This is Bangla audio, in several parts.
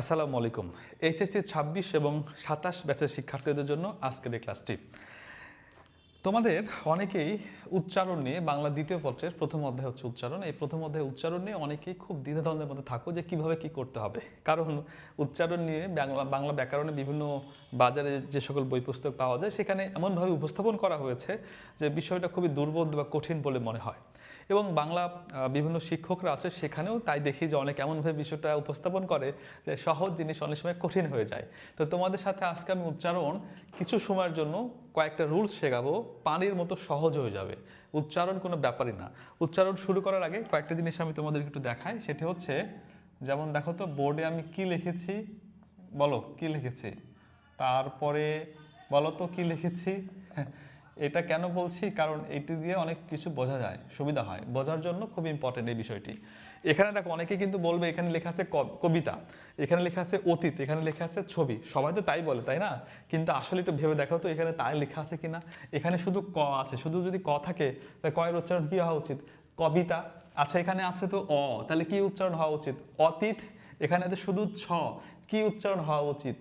আসসালামু আলাইকুম। এইচএসসি ছাব্বিশ এবং সাতাশ ব্যাচের শিক্ষার্থীদের জন্য আজকের এই ক্লাসটি। তোমাদের অনেকেই উচ্চারণ নিয়ে বাংলা দ্বিতীয় পত্রের প্রথম অধ্যায় হচ্ছে উচ্চারণ। এই প্রথম অধ্যায় উচ্চারণ নিয়ে অনেকেই খুব দ্বিধাদ্বন্দ্বের মধ্যে থাকো যে কীভাবে কি করতে হবে। কারণ উচ্চারণ নিয়ে বাংলা বাংলা ব্যাকরণে বিভিন্ন বাজারে যে সকল বই পুস্তক পাওয়া যায়, সেখানে এমনভাবে উপস্থাপন করা হয়েছে যে বিষয়টা খুবই দুর্বোধ বা কঠিন বলে মনে হয়। এবং বাংলা বিভিন্ন শিক্ষকরা আছে সেখানেও তাই দেখি যে অনেক এমনভাবে বিষয়টা উপস্থাপন করে যে সহজ জিনিস অনেক সময় কঠিন হয়ে যায়। তো তোমাদের সাথে আজকে আমি উচ্চারণ কিছু সময়ের জন্য কয়েকটা রুলস শেখাবো, পানির মতো সহজ হয়ে যাবে। উচ্চারণ কোনো ব্যাপারই না। উচ্চারণ শুরু করার আগে কয়েকটা জিনিস আমি তোমাদের একটু দেখাই। সেটি হচ্ছে, যেমন দেখো তো, বোর্ডে আমি কি লিখেছি? বলো, কি লিখেছি? তারপরে বলো তো, কি লিখেছি? এটা কেন বলছি? কারণ এটি দিয়ে অনেক কিছু বোঝা যায়, সুবিধা হয়। বোঝার জন্য খুব ইম্পর্টেন্ট এই বিষয়টি। এখানে দেখো, অনেকে কিন্তু বলবে, এখানে লেখা আছে কবিতা, এখানে লেখা আছে অতীত, এখানে লেখা আছে ছবি। সবাই তো তাই বলে, তাই না? কিন্তু আসলে একটু ভেবে দেখো তো, এখানে তাই লেখা আছে কিনা? এখানে শুধু ক আছে, শুধু যদি ক থাকে তাহলে কয়ের উচ্চারণ কি হওয়া উচিত? কবিতা। আচ্ছা এখানে আছে তো অ, তাহলে কি উচ্চারণ হওয়া উচিত? অতীত, এখানে তো শুধু ছ, কি উচ্চারণ হওয়া উচিত?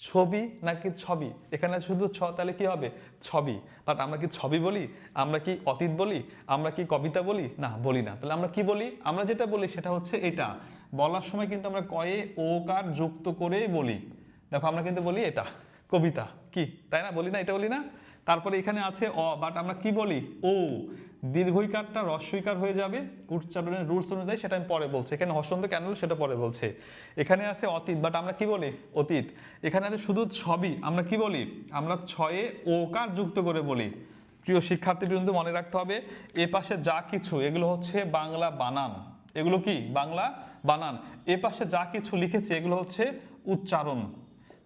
ছবি নাকি ছবি? এখানে শুধু ছ, তাহলে কি হবে? ছবি। বাট আমরা কি ছবি বলি? আমরা কি অতীত বলি? আমরা কি কবিতা বলি? না বলি না। তাহলে আমরা কি বলি? আমরা যেটা বলি সেটা হচ্ছে এটা। বলার সময় কিন্তু আমরা কয়ে ও কার যুক্ত করেই বলি। দেখো আমরা কিন্তু বলি এটা, কবিতা। কি? তাই না? বলি না? এটা বলি না? তারপরে এখানে আছে অ বাট আমরা কি বলি? ও দীর্ঘইকারটা রস্বইকার হয়ে যাবে, উচ্চারণের রুলস অনুযায়ী সেটা আমি পরে বলছি। এখানে হসন্ত কেন সেটা পরে বলছে। এখানে আছে অতীত বাট আমরা কি বলি? অতীত। এখানে আছে শুধু ছবি, আমরা কি বলি? আমরা ছয়ে ওকার যুক্ত করে বলি। প্রিয় শিক্ষার্থী কিন্তু মনে রাখতে হবে, এ পাশে যা কিছু, এগুলো হচ্ছে বাংলা বানান। এগুলো কি? বাংলা বানান। এ পাশে যা কিছু লিখেছি, এগুলো হচ্ছে উচ্চারণ।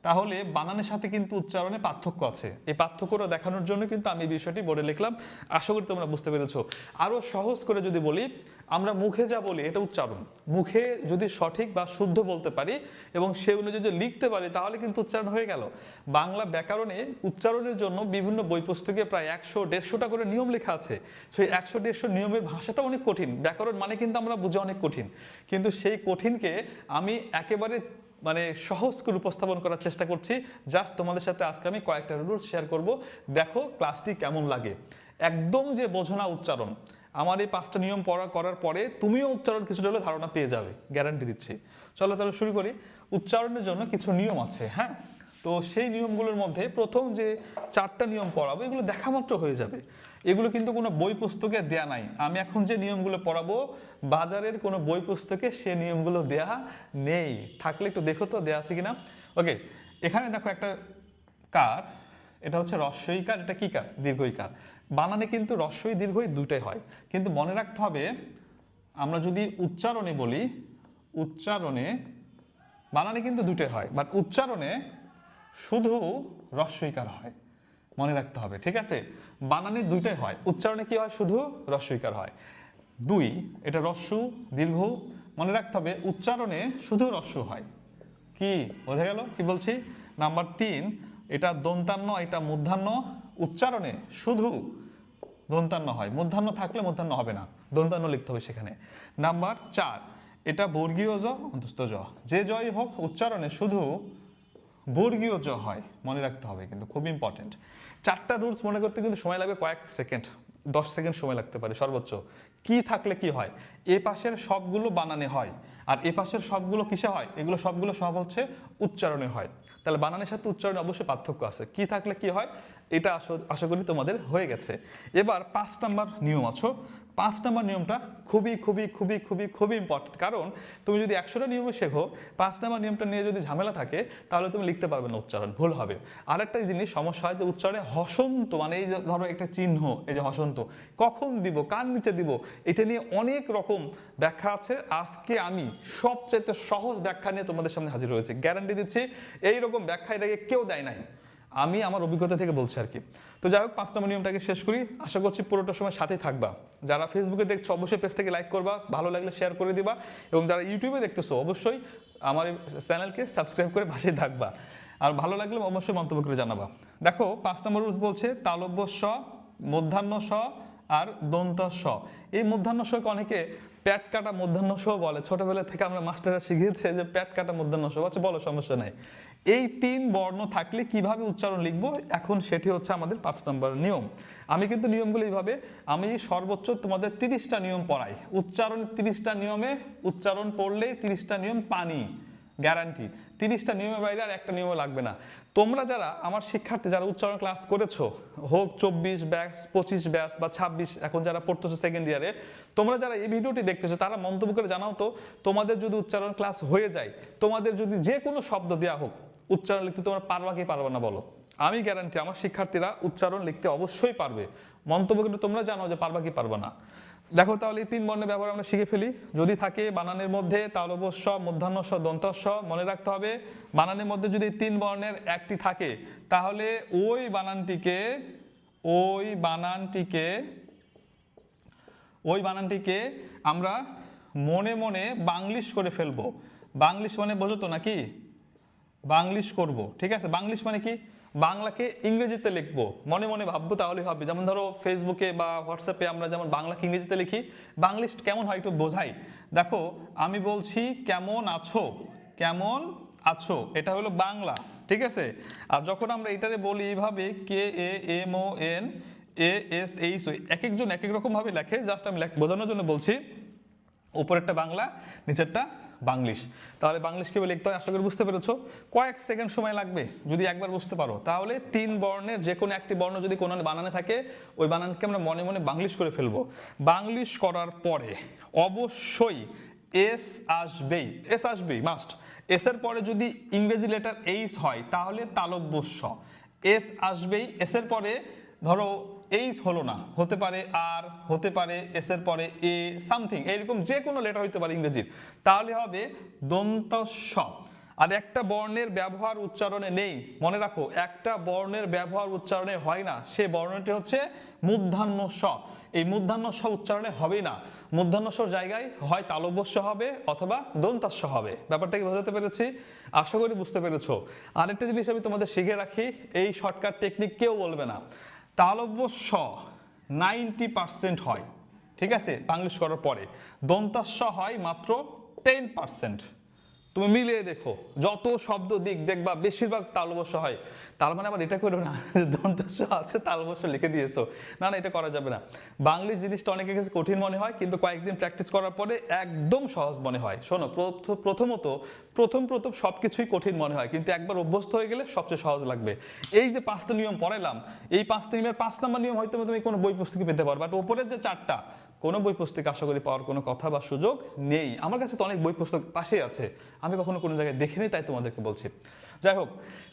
তাহলে বানানের সাথে কিন্তু উচ্চারণে পার্থক্য আছে। এই পার্থক্যটা দেখানোর জন্য কিন্তু আমি বিষয়টি বোর্ডে লিখলাম। আশা করি তোমরা বুঝতে পেরেছ। আরও সহজ করে যদি বলি, আমরা মুখে যা বলি এটা উচ্চারণ। মুখে যদি সঠিক বা শুদ্ধ বলতে পারি এবং সে অনুযায়ী যদি লিখতে পারি, তাহলে কিন্তু উচ্চারণ হয়ে গেল। বাংলা ব্যাকরণে উচ্চারণের জন্য বিভিন্ন বই পুস্তকে প্রায় একশো, দেড়শোটা করে নিয়ম লেখা আছে। সেই একশো, দেড়শো নিয়মের ভাষাটা অনেক কঠিন। ব্যাকরণ মানে কিন্তু আমরা বুঝে অনেক কঠিন। কিন্তু সেই কঠিনকে আমি একেবারে মানে সহজ করে উপস্থাপন করার চেষ্টা করছি। জাস্ট তোমাদের সাথে আজকে আমি কয়েকটা রুল শেয়ার করব। দেখো ক্লাসটি কেমন লাগে। একদম যে বোঝনা উচ্চারণ। আমার এই পাঁচটা নিয়ম পড়া করার পরে তুমিও উচ্চারণ কিছুটা হলে ধারণা পেয়ে যাবে। গ্যারান্টি দিচ্ছি। চলো তাহলে শুরু করি। উচ্চারণের জন্য কিছু নিয়ম আছে হ্যাঁ? তো সেই নিয়মগুলোর মধ্যে প্রথম যে চারটা নিয়ম পড়াবো, এগুলো দেখা মাত্র হয়ে যাবে। এগুলো কিন্তু কোনো বই পুস্তকে দেয়া নাই। আমি এখন যে নিয়মগুলো পড়াবো, বাজারের কোনো বই পুস্তকে সে নিয়মগুলো দেয়া নেই। থাকলে একটু দেখো তো, দেয়া আছে কিনা? ওকে, এখানে দেখো একটা কার, এটা হচ্ছে রস্বই কার, এটা কি কার? দীর্ঘই কার। বানানে কিন্তু রস্বই দীর্ঘই দুটাই হয়। কিন্তু মনে রাখতে হবে, আমরা যদি উচ্চারণে বলি, উচ্চারণে বানানে কিন্তু দুটোই হয়। বাট উচ্চারণে শুধু রস্বইকার হয়, মনে রাখতে হবে, ঠিক আছে? বানানে দুইটাই হয়, উচ্চারণে কি হয়? শুধু রস্বইকার হয়। দুই, এটা রস্যু, দীর্ঘ, মনে রাখতে হবে, উচ্চারণে শুধু রস্যু হয়। কি? বোঝা গেল? কি বলছি? নাম্বার তিন, এটা দন্তান্ন, এটা মূর্ধান্য উচ্চারণে শুধু দন্তান্ন হয়। মূর্ধান্য থাকলে মূর্ধান্য হবে না, দন্তান্ন লিখতে হবে সেখানে। নাম্বার চার, এটা বর্গীয় জ, অন্তস্থ জ। যে জয় হোক, উচ্চারণে শুধু বর্গীয় জ হয়, মনে রাখতে হবে কিন্তু খুব ইম্পর্টেন্ট চারটা রুলস মনে করতে কিন্তু সময় লাগবে কয়েক সেকেন্ড দশ সেকেন্ড সময় লাগতে পারে সর্বোচ্চ। কি থাকলে কি হয়? এ পাশের সবগুলো বানানে হয়। আর এ পাশের সবগুলো কিসে হয়? এগুলো সবগুলো সব হচ্ছে উচ্চারণে হয়। তাহলে বানানের সাথে উচ্চারণে অবশ্যই পার্থক্য আছে। কি থাকলে কি হয়? এটা আশা- করি তোমাদের হয়ে গেছে। এবার পাঁচ নাম্বার নিয়ম আছো। পাঁচ নাম্বার নিয়মটা খুবই খুবই খুবই খুবই খুবই ইম্পর্টেন্ট কারণ তুমি যদি একশোটা নিয়মে শেখো পাঁচ নাম্বার নিয়মটা নিয়ে যদি ঝামেলা থাকে, তাহলে তুমি লিখতে পারবে না উচ্চারণ, ভুল হবে। আরেকটা জিনিস, সমস্যা হয় যে উচ্চারণে হসন্ত মানে এই যে ধরো একটা চিহ্ন, এই যে হসন্ত, কখন দিব, কার নিচে দিব, এটা নিয়ে অনেক রকম ব্যাখ্যা আছে। আজকে আমি সবচেয়ে সহজ ব্যাখ্যা নিয়ে তোমাদের সামনে হাজির হয়েছে। গ্যারান্টি দিচ্ছি এই রকম ব্যাখ্যা এটাকে কেউ দেয় নাই। আমি আমার অভিজ্ঞতা থেকে বলছি আর কি। তো যাই হোক পাঁচ নম্বর নিয়মটাকে শেষ করি। আশা করছি পুরোটা সময় সাথে থাকবা। যারা ফেসবুকে দেখছ, অবশ্যই পেজটাকে লাইক করবা, ভালো লাগলে শেয়ার করে দিবা এবং যারা ইউটিউবে দেখতেছো, অবশ্যই আমার চ্যানেলকে সাবস্ক্রাইব করে পাশে থাকবা। আর ভালো লাগলে অবশ্যই মন্তব্য করে জানাবা। দেখো, পাঁচ নম্বর রুলস বলছে, তালব্য স, মধ্যাহ্ন স আর দন্ত স। এই মধ্যাহ্ন স্বকে অনেকে প্যাট কাটা মধ্যাহ্ন সহ বলে। ছোটবেলা থেকে আমরা মাস্টাররা শিখিয়েছে যে প্যাট কাটা মধ্যাহ্ন সহ আচ্ছা বলো, সমস্যা নাই। এই তিন বর্ণ থাকলে কীভাবে উচ্চারণ লিখব? এখন সেটি হচ্ছে আমাদের পাঁচ নম্বর নিয়ম। আমি কিন্তু নিয়মগুলো এইভাবে, আমি সর্বোচ্চ তোমাদের তিরিশটা নিয়ম পড়াই। উচ্চারণ তিরিশটা নিয়মে, উচ্চারণ পড়লেই তিরিশটা নিয়ম পানি। গ্যারান্টি তিরিশটা নিয়মের বাইরে আর একটা নিয়মও লাগবে না। তোমরা যারা, আমার শিক্ষার্থী যারা উচ্চারণ ক্লাস করেছ, হোক চব্বিশ ব্যাস পঁচিশ ব্যাস বা ছাব্বিশ, এখন যারা পড়তেছো সেকেন্ড ইয়ারে তোমরা যারা এই ভিডিওটি দেখতেছো, তারা মন্তব্য করে জানাও তো, তোমাদের যদি উচ্চারণ ক্লাস হয়ে যায়, তোমাদের যদি যে কোনো শব্দ দেওয়া হোক, উচ্চারণ লিখতে তোমরা পারবা কি পারবা না বলো। আমি গ্যারান্টি আমার শিক্ষার্থীরা উচ্চারণ লিখতে অবশ্যই পারবে। মন্তব্য কিন্তু তোমরা জানো যে পারবা কি পারবা না। দেখো তাহলে তিন বর্ণের ব্যবহার আমরা শিখে ফেলি। যদি থাকে বানানের মধ্যে তাহলে অবশ্য, মধ্যাহ্নস্ব, দন্তস্ব, মনে রাখতে হবে বানানের মধ্যে যদি তিন বর্ণের একটি থাকে, তাহলে ওই বানানটিকে ওই বানানটিকে ওই বানানটিকে আমরা মনে মনে বাংলিশ করে ফেলব। বাংলিশ মানে বোঝো তো নাকি? বাংলিশ করব, ঠিক আছে? বাংলিশ মানে কি? বাংলাকে ইংরেজিতে লিখব। মনে মনে ভাববো তাহলে হবে। যেমন ধরো ফেসবুকে বা হোয়াটসঅ্যাপে আমরা যেমন বাংলাকে ইংরেজিতে লিখি বাংলিশ কেমন হয় একটু বোঝাই। দেখো, আমি বলছি কেমন আছো? কেমন আছো? এটা হলো বাংলা, ঠিক আছে? আর যখন আমরা এটারে বলি এইভাবে, K, A, M, O, N, A, S, H এক একজন এক এক রকম ভাবে লেখে। জাস্ট আমি বোঝানোর জন্য বলছি, উপরেরটা বাংলা, নিচেরটা বাংলিশ। তাহলে বাংলিশ কীভাবে লিখতে হয় আশা করি বুঝতে পেরেছ। কয়েক সেকেন্ড সময় লাগবে, যদি একবার বুঝতে পারো। তাহলে তিন বর্ণের যে কোনো একটি বর্ণ যদি কোনো বানানে থাকে, ওই বানানকে আমরা মনে মনে বাংলিশ করে ফেলব। বাংলিশ করার পরে অবশ্যই এস আসবেই। এস আসবেই মাস্ট এস এর পরে যদি ইংরেজি লেটার এইচ হয়, তাহলে তালব্যস্য এস আসবেই, এস এর পরে ধরো এইচ হলো না, হতে পারে আর, হতে পারে এস এর পরে এ, সামথিং, এইরকম যে কোনো লেটার হইতে পারে ইংরেজির। তাহলে হবে দন্ত স আর একটা বর্ণের ব্যবহার উচ্চারণে নেই, মনে রাখো, একটা বর্ণের ব্যবহার উচ্চারণে হয় না, সে বর্ণটি হচ্ছে মূর্ধান্য স এই মূর্ধান্য স উচ্চারণে হবে না। মূর্ধান্য স্বর জায়গায় হয় তালব্যস্য হবে অথবা দন্তাস্য হবে। ব্যাপারটা কি বোঝাতে পেরেছি? আশা করি বুঝতে পেরেছ। আরেকটা জিনিস আমি তোমাদের শিখে রাখি, এই শর্টকাট টেকনিক কেউ বলবে না। তালব্য স নাইনটি পার্সেন্ট হয়। ঠিক আছে? বাংলিশ করার পরে। দন্তাস্য হয় মাত্র টেন পার্সেন্ট। তুমি মিলিয়ে দেখো, যত শব্দ দিক দেখবা বেশিরভাগ তালবস্য হয়। তার মানে আবার এটা করো না দন্তস্য আছে, তালবস্য লিখে দিয়েছ। না না, এটা করা যাবে না। বাংলিশ জিনিসটা অনেকের কাছে কঠিন মনে হয়, কিন্তু কয়েকদিন প্র্যাকটিস করার পরে একদম সহজ মনে হয়। শোনো, প্রথ- প্রথমত, প্রথম প্রথম সব কিছুই কঠিন মনে হয়, কিন্তু একবার অভ্যস্ত হয়ে গেলে সবচেয়ে সহজ লাগবে। এই যে পাঁচটা নিয়ম পড়াইলাম, এই পাঁচটা নিয়মের পাঁচ নম্বর নিয়ম হয়তো তুমি কোনো বই পুস্তকে পেতে পারো বাট উপরের যে চারটা কোনো বই পুস্তক আশা করি পাওয়ার কোনো কথা বা সুযোগ নেই। আমার কাছে তো অনেক বই পুস্তক পাশেই আছে। আমি কখনো কোনো জায়গায় দেখিনি, তাই তোমাদেরকে বলছি। যাই হোক,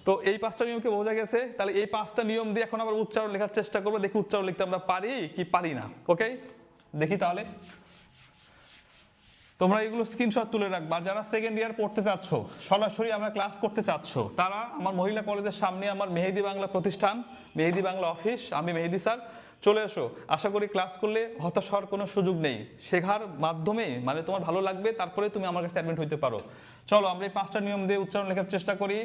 তো এই পাঁচটা নিয়মকে বোঝা গেছে। তাহলে এই পাঁচটা নিয়ম দিয়ে এখন আবার উচ্চারণ লেখার চেষ্টা করব। দেখি উচ্চারণ লিখতে আমরা পারি কি পারি না। ওকে দেখি তাহলে। তোমরা এগুলো স্ক্রিনশট তুলে রাখবা। যারা সেকেন্ড ইয়ার পড়তে চাচ্ছ, সরাসরি আমরা ক্লাস করতে চাচ্ছ, তারা আমার মহিলা কলেজের সামনে আমার মেহেদি বাংলা প্রতিষ্ঠান, মেহেদি বাংলা অফিস আমি মেহেদি স্যার চলে এসো। আশা করি ক্লাস করলে হতাশ হওয়ার কোনো সুযোগ নেই। শেখার মাধ্যমে মানে তোমার ভালো লাগবে, তারপরে তুমি আমার কাছে অ্যাডমিট হইতে পারো। চলো, আমরা এই পাঁচটা নিয়ম দিয়ে উচ্চারণ লেখার চেষ্টা করি।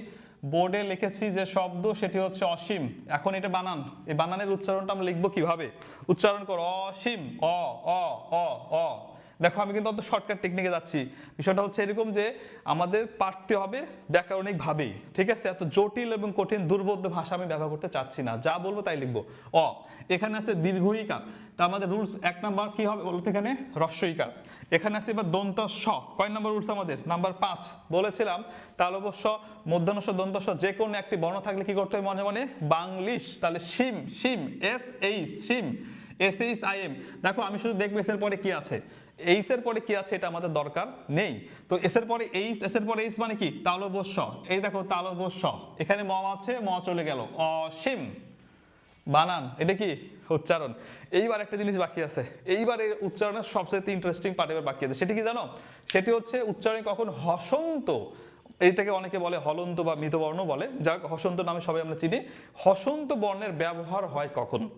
বোর্ডে লিখেছি যে শব্দ, সেটি হচ্ছে অসীম। এখন এটা বানান। এই বানানের উচ্চারণটা আমরা লিখব কীভাবে? উচ্চারণ করো, অসীম, অ অ অ অ। দেখো, আমি কিন্তু অত শর্টকাট টেকনিকে যাচ্ছি। বিষয়টা হচ্ছে এরকম যে, আমাদের পারতে হবে ব্যাকরণিকভাবেই, ঠিক আছে? এত জটিল এবং কঠিন দুর্বোধ্য ভাষা আমি ব্যবহার করতে চাচ্ছি না। যা বলব তাই লিখব। অ, এখানে আছে দীর্ঘইকার। তা আমাদের রুলস এক নাম্বার কি হবে বলতে এখানে? হ্রস্বইকার। এখানে আছে এবার দন্ত স। কয় নাম্বার রুলস আমাদের? নাম্বার পাঁচ। বলেছিলাম, তাহলে অবশ্য মধ্যাহ্নস, দন্তস যে কোনো একটি বর্ণ থাকলে কি করতে হবে মনে মনে? বাংলিশ। তাহলে সিম সিম S H SIM S H I M দেখো, আমি শুধু দেখব এস এর পরে কি আছে। এইচ এর পরে কি আছে? এটা আমাদের দরকার নেই। তো এস এর পরে এইচ এস এর পরে এইচ মানে কি? তালবস্য। এই দেখো, তালবস্য। এখানে ম আছে ম চলে গেল। অসীম। বানান। এটা কি? উচ্চারণ। এইবার একটা জিনিস বাকি আছে। এইবার এই উচ্চারণের সবচেয়ে ইন্টারেস্টিং পার্ট এবার বাকি আছে। সেটি কি জানো? সেটি হচ্ছে উচ্চারণে কখন হসন্ত, এইটাকে অনেকে বলে হলন্ত বা মৃতবর্ণ বলে। যাক, হসন্ত নামে সবাই আমরা চিনি। হসন্ত বর্ণের ব্যবহার হয় কখন?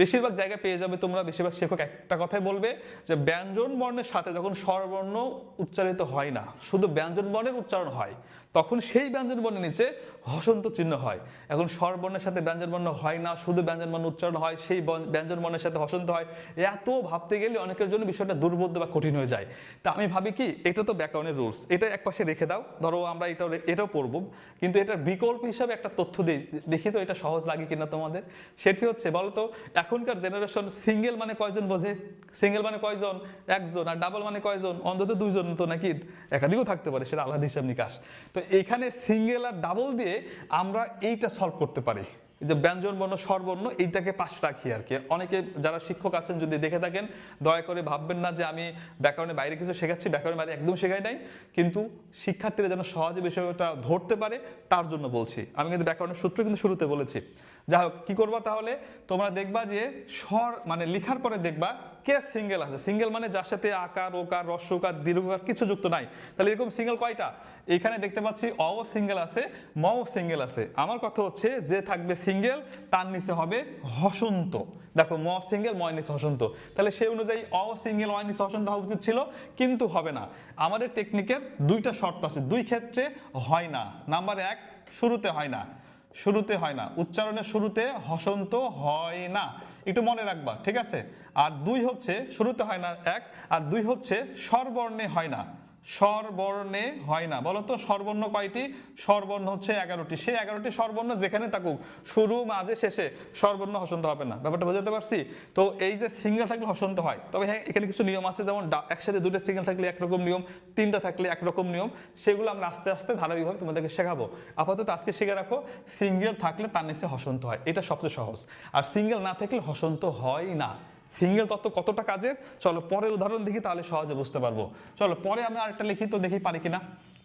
বেশিরভাগ জায়গায় পেয়ে যাবে তোমরা, বেশিরভাগ শিক্ষক একটা কথাই বলবে যে ব্যঞ্জন বর্ণের সাথে যখন স্বরবর্ণ উচ্চারিত হয় না, শুধু ব্যঞ্জন বর্ণের উচ্চারণ হয়, তখন সেই ব্যঞ্জন বর্ণের নিচে হসন্ত চিহ্ন হয়। এখন স্বরবর্ণের সাথে ব্যঞ্জন বর্ণ হয় না, শুধু ব্যঞ্জন বর্ণ উচ্চারণ হয়, সেই ব্যঞ্জন বর্ণের সাথে হসন্ত হয়। এত ভাবতে গেলে অনেকের জন্য বিষয়টা দুর্বোধ্য বা কঠিন হয়ে যায়। তা আমি ভাবি কি, এটা তো ব্যাকরণের রুলস এটা এক পাশে রেখে দাও। ধরো আমরা এটাও রে- এটাও পড়ব, কিন্তু এটার বিকল্প হিসাবে একটা তথ্য দিই দেখি তো এটা সহজ লাগে কিনা তোমাদের। সেটি হচ্ছে বলতো তো এখনকার জেনারেশন সিঙ্গেল মানে কয়জন বোঝে? সিঙ্গেল মানে কয়জন? একজন। আর ডাবল মানে কয়জন? অন্তত দুইজন তো নাকি একাধিকও থাকতে পারে, সেটা আলাদা হিসাব নিকাশ। তো এখানে সিঙ্গেল আর ডাবল দিয়ে আমরা এইটা সলভ করতে পারি। যে ব্যঞ্জন বর্ণ স্বরবর্ণ এইটাকে পাশ রাখি আর কি। অনেকে যারা শিক্ষক আছেন, যদি দেখে থাকেন, দয়া করে ভাববেন না যে আমি ব্যাকরণের বাইরে কিছু শেখাচ্ছি ব্যাকরণের বাইরে একদম শেখাই নাই। কিন্তু শিক্ষার্থীরা যেন সহজে বিষয়টা ধরতে পারে, তার জন্য বলছি। আমি কিন্তু ব্যাকরণের সূত্র কিন্তু শুরুতে বলেছি। যাই হোক কি করবা তাহলে? তোমরা দেখবা যে স্বর মানে লেখার পরে দেখবা কে সিঙ্গেল আছে। সিঙ্গেল মানে যার সাথে আকার, ওকার, রস্যকার, দীর্ঘকার কিছু যুক্ত নাই। তাহলে এরকম সিঙ্গেল কয়টা? এখানে দেখতে পাচ্ছি অ সিঙ্গেল আছে, ম সিঙ্গেল আছে। আমার কথা হচ্ছে যে থাকবে সিঙ্গেল তার নিচে হবে হসন্ত। দেখো, ম সিঙ্গেল ময় নিচে হসন্ত। তাহলে সেই অনুযায়ী অ সিঙ্গেল অয় নিচে হসন্ত হওয়া উচিত ছিল, কিন্তু হবে না। আমাদের টেকনিকের দুইটা শর্ত আছে। দুই ক্ষেত্রে হয় না। নাম্বার এক, শুরুতে হয় না। শুরুতে হয় না। উচ্চারণের শুরুতে হসন্ত হয় না। একটু মনে রাখবা, ঠিক আছে? আর দুই হচ্ছে, শুরুতে হয় না এক, আর দুই হচ্ছে, স্বরবর্ণে হয় না। স্বরবর্ণে হয় না। বলো তো স্বরবর্ণ কয়টি? স্বরবর্ণ হচ্ছে এগারোটি। সেই এগারোটি স্বরবর্ণ যেখানে থাকুক, শুরু, মাঝে, শেষে স্বরবর্ণ হসন্ত হবে না। ব্যাপারটা বোঝাতে পারছি? তো এই যে সিঙ্গেল থাকলে হসন্ত হয়, তবে হ্যাঁ এখানে কিছু নিয়ম আছে, যেমন একসাথে দুটো সিঙ্গেল থাকলে একরকম নিয়ম, তিনটা থাকলে একরকম নিয়ম, সেগুলো আমরা আস্তে আস্তে ধারাবাহিকভাবে তোমাদেরকে শেখাবো। আপাতত আজকে শিখে রাখো, সিঙ্গেল থাকলে তার নিচে হসন্ত হয়। এটা সবচেয়ে সহজ। আর সিঙ্গেল না থাকলে হসন্ত হয় না। সিঙ্গেল তত্ত্ব কতটা কাজের? চলো পরের উদাহরণ দেখি, তাহলে সহজে বুঝতে পারব। চলো, পরে আমি আরেকটা লিখি তো দেখি পারি কিনা।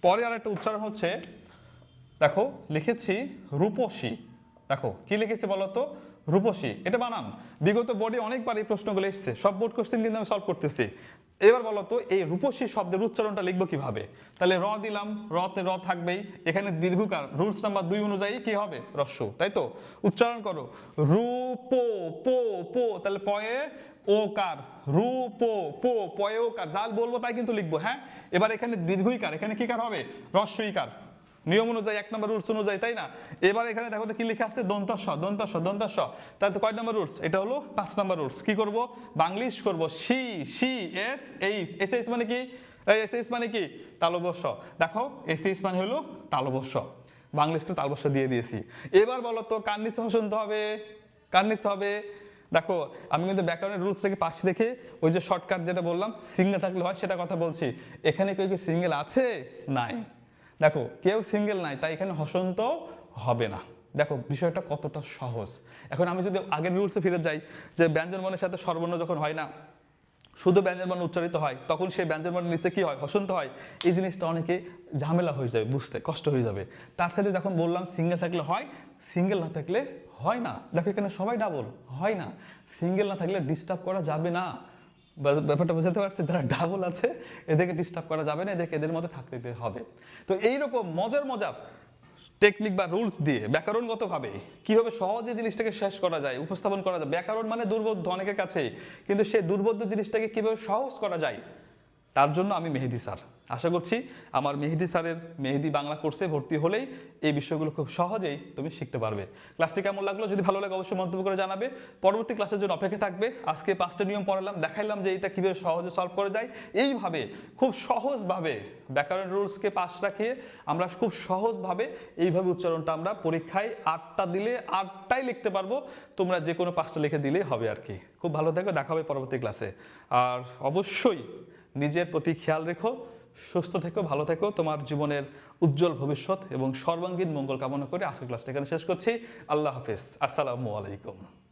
পরে আরেকটা উচ্চারণ হচ্ছে, দেখো, লিখেছি রূপসী। দেখো, কি লিখেছি বলো তো রূপসী, এটা বানান। বিগত বোর্ডে অনেকবার এই প্রশ্নগুলো এসেছে। সব বোর্ড কোশ্চেন কিন্তু আমি সলভ করতেছি। এবার বলো তো, এই রূপসী শব্দের উচ্চারণটা লিখব কীভাবে? তাহলে র দিলাম, রতে র থাকবেই। এখানে দীর্ঘকার রুলস নাম্বার দুই অনুযায়ী কি হবে? রস্য, তাই তো? উচ্চারণ করো। রূপ পো পো তাহলে পয়ে ওকার। রূপ পো পয়ে ওকার। যা বলব তাই কিন্তু লিখব হ্যাঁ? এবার এখানে দীর্ঘইকার, এখানে কি কার হবে? রস্যইকার। নিয়ম অনুযায়ী, এক নম্বর রুলস অনুযায়ী, তাই না? এবার এখানে দেখো তো কি লেখা আছে? দন্তস্ব দন্তস্ব দন্তস্ব। তাহলে কয় নম্বর রুলস? এটা হলো পাঁচ নম্বর রুলস। কি করব? বাংলিশ করব। C C, S, H. S, H মানে কি? এস, এইচ মানে কি? তালবস্য দেখো, এস, এইচ মানে হলো তালবস্য বাংলিশ করে তালবস্য দিয়ে দিয়েছি। এবার বলো তো, কার নিচে শুনতে হবে? কার নিচে হবে? দেখো, আমি কিন্তু ব্যাকরণের রুলস থেকে পাশে রেখে ওই যে শর্টকাট যেটা বললাম, সিঙ্গেল থাকলে হয়, সেটা কথা বলছি। এখানে কেউ কি সিঙ্গেল আছে? নাই। দেখো, কেউ সিঙ্গেল নাই, তাই এখানে হসন্ত হবে না। দেখো, বিষয়টা কতটা সহজ। এখন আমি যদি আগের রুলসে ফিরে যাই, যে ব্যঞ্জন বর্ণের সাথে সর্বর্ণ যখন হয় না, শুধু ব্যঞ্জন বর্ণ উচ্চারিত হয়, তখন সেই ব্যঞ্জন বর্ণের নিচে কি হয়? হসন্ত হয়। এই জিনিসটা অনেকে ঝামেলা হয়ে যাবে, বুঝতে কষ্ট হয়ে যাবে। তার সাথে যখন বললাম সিঙ্গেল থাকলে হয় সিঙ্গেল না থাকলে হয় না। দেখো, এখানে সবাই ডাবল হয় না। সিঙ্গেল না থাকলে ডিস্টার্ব করা যাবে না। ব্যাপারটা বোঝাতে পারছি, যারা ডাবল আছে, এদেরকে ডিস্টার্ব করা যাবে না, এদেরকে এদের মধ্যে থাকতে দিতে হবে। তো এইরকম মজার মজা টেকনিক বা রুলস দিয়ে ব্যাকরণগতভাবে কীভাবে সহজে জিনিসটাকে শেষ করা যায়, উপস্থাপন করা যায়, ব্যাকরণ মানে দুর্বোধ্য অনেকের কাছে কিন্তু সে দুর্বোধ্য জিনিসটাকে কীভাবে সহজ করা যায় তার জন্য আমি মেহেদি স্যার। আশা করছি আমার মেহেদি স্যারের মেহেদি বাংলা কোর্সে ভর্তি হলেই এই বিষয়গুলো খুব সহজেই তুমি শিখতে পারবে। ক্লাসটি কেমন লাগল যদি ভালো লাগে অবশ্যই মন্তব্য করে জানাবে। পরবর্তী ক্লাসের জন্য অপেক্ষা থাকবে। আজকে পাঁচটা নিয়ম পড়ালাম, দেখাইলাম যে এটা কীভাবে সহজে সলভ করা যায়। এইভাবে, খুব সহজভাবে ব্যাকরণ রুলসকে পাশ রাখিয়ে আমরা খুব সহজভাবে এইভাবে উচ্চারণটা আমরা পরীক্ষায় আটটা দিলে আটটাই লিখতে পারব। তোমরা যে কোনো পাঁচটা লিখে দিলেই হবে আর কি। খুব ভালো থেকো, দেখা হবে পরবর্তী ক্লাসে। আর অবশ্যই নিজের প্রতি খেয়াল রেখো, সুস্থ থেকো, ভালো থেকো। তোমার জীবনের উজ্জ্বল ভবিষ্যৎ এবং সর্বাঙ্গীন মঙ্গল কামনা করে আজকের ক্লাসটা এখানে শেষ করছি। আল্লাহ হাফিজ। আসসালামু আলাইকুম।